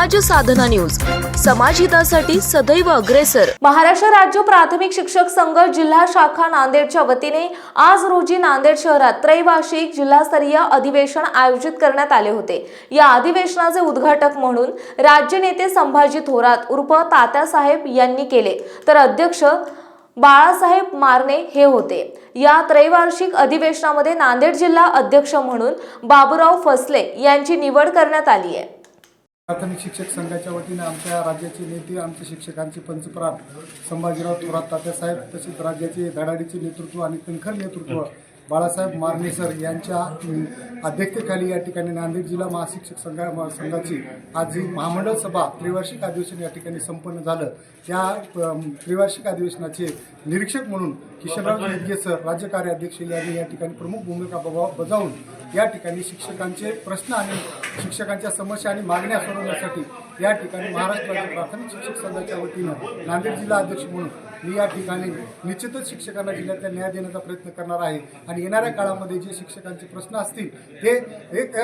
साधना news. समाजहितासाठी सदैव अग्रेसर. महाराष्ट्र राज्य प्राथमिक शिक्षक संघ जिल्हा शाखा नांदेडच्या वतीने आज रोजी नांदेड शहरात त्रैवार्षिक जिल्हास्तरीय अधिवेशन आयोजित करण्यात आले होते. या अधिवेशनाचे उद्घाटक म्हणून राज्य नेते संभाजी थोरात उर्फ तात्यासाहेब यांनी केले. तर अध्यक्ष बाळासाहेब मारणे हे होते. या त्रैवार्षिक अधिवेशनामध्ये नांदेड जिल्हा अध्यक्ष म्हणून बाबूराव फसले यांची निवड करण्यात आली आहे. प्राथमिक शिक्षक संघाच्या वतीने आमच्या राज्याचे नेते आमचे शिक्षकांचे पंचप्राण संभाजीराव थोरात तात्यासाहेब तसेच राज्याचे धडाडीचे नेतृत्व आणि कणखर नेतृत्व बाळासाहेब मारणे सर यांच्या अध्यक्षतेखाली या ठिकाणी नांदेड जिल्हा महाशिक्षक संघा संघाची आज ही महामंडळ सभा त्रिवार्षिक अधिवेशन या ठिकाणी संपन्न झालं. त्या त्रिवार्षिक अधिवेशनाचे निरीक्षक म्हणून किशनराव येडगे सर राज्य कार्याध्यक्ष यांनी या ठिकाणी प्रमुख भूमिका बजाव- बजावून या ठिकाणी शिक्षकांचे प्रश्न आणि शिक्षकांच्या समस्या आणि मागण्या सोडवण्यासाठी या ठिकाणी महाराष्ट्र राज्य प्राथमिक शिक्षक संघाच्या वतीनं नांदेड जिल्हा अध्यक्ष म्हणून मी या ठिकाणी निश्चितच शिक्षकांना जिल्ह्यातला न्याय देण्याचा प्रयत्न करणार आहे. आणि येणाऱ्या काळामध्ये जे शिक्षकांचे प्रश्न असतील ते एक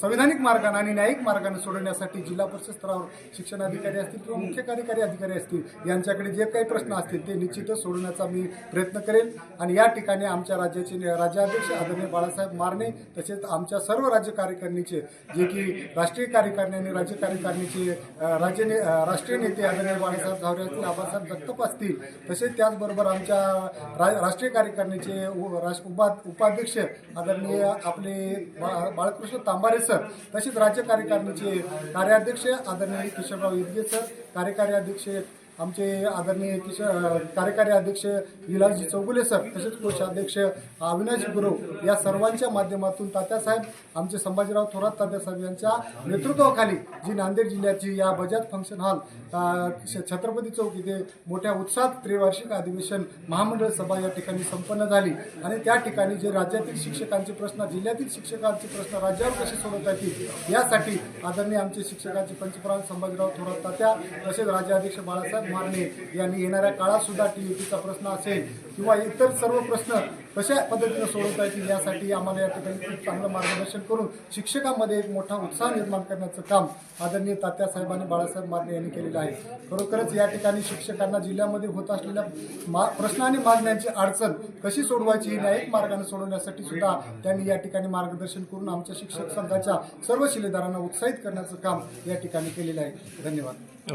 संविधानिक मार्गाने आणि न्यायिक मार्गाने सोडवण्यासाठी जिल्हा परिषद स्तरावर शिक्षणाधिकारी असतील किंवा मुख्य कार्यकारी अधिकारी असतील यांच्याकडे जे काही प्रश्न असतील ते निश्चितच सोडवण्याचा मी प्रयत्न करेल. आणि या ठिकाणी आमच्या राज्याचे राज्याध्यक्ष आदरणीय बाळासाहेब मारणे तसेच आमच्या सर्व राज्य कार्यकारिणीचे जे की राष्ट्रीय कार्यकारिणी आणि राज्य कार्यकारिणीचे राज्य ने- राष्ट्रीय नेते आदरणीय बाळासाहेब झावरे असतील आबासाहेब जगताप असतील तसेच त्याचबरोबर आमच्या रा- राष्ट्रीय कार्यकारिणीचे उपा उपाध्यक्ष आदरणीय आपले बा- बाळकृष्ण तांबारे सर तसेच राज्य कार्यकारिणीचे कार्याध्यक्ष आदरणीय किशोरराव इदगे सर कार्यकारी अध्यक्ष आमचे आदरणीय किश कार्यकारी अध्यक्ष विलासजी चौगुले सर तसेच कोषाध्यक्ष अविनाश गुरु या सर्वांच्या माध्यमातून तात्यासाहेब आमचे संभाजीराव थोरात तात्यासाहेब यांच्या नेतृत्वाखाली जी नांदेड जिल्ह्याची या बजाज फंक्शन हॉल छ- छत्रपती चौक इथे मोठ्या उत्साहात त्रिवार्षिक अधिवेशन महामंडळ सभा या ठिकाणी संपन्न झाली. आणि त्या ठिकाणी जे राज्यातील शिक्षकांचे प्रश्न जिल्ह्यातील शिक्षकांचे प्रश्न राज्यावर कसे सोडवता येतील यासाठी आदरणीय आमचे शिक्षकांचे पंतप्रधान संभाजीराव थोरात तात्या तसेच राज्याध्यक्ष बाळासाहेब मारणे यांनी येणाऱ्या काळात सुद्धा टीईपीचा प्रश्न असेल किंवा इतर सर्व प्रश्न कशा पद्धतीने सोडवता येतील यासाठी आम्हाला या ठिकाणी खूप चांगलं मार्गदर्शन करून शिक्षकांमध्ये एक मोठा उत्साह निर्माण करण्याचं काम आदरणीय तात्यासाहेब आणि बाळासाहेब मारणे यांनी केलेलं आहे. खरोखरच या ठिकाणी शिक्षकांना जिल्ह्यामध्ये होत असलेल्या मा प्रश्न आणि मागण्यांची अडचण कशी सोडवायची ही न्यायिक मार्गाने सोडवण्यासाठी सुद्धा त्यांनी या ठिकाणी मार्गदर्शन करून आमच्या शिक्षक संघाच्या सर्व शिलेदारांना उत्साहित करण्याचं काम या ठिकाणी केलेलं आहे. धन्यवाद.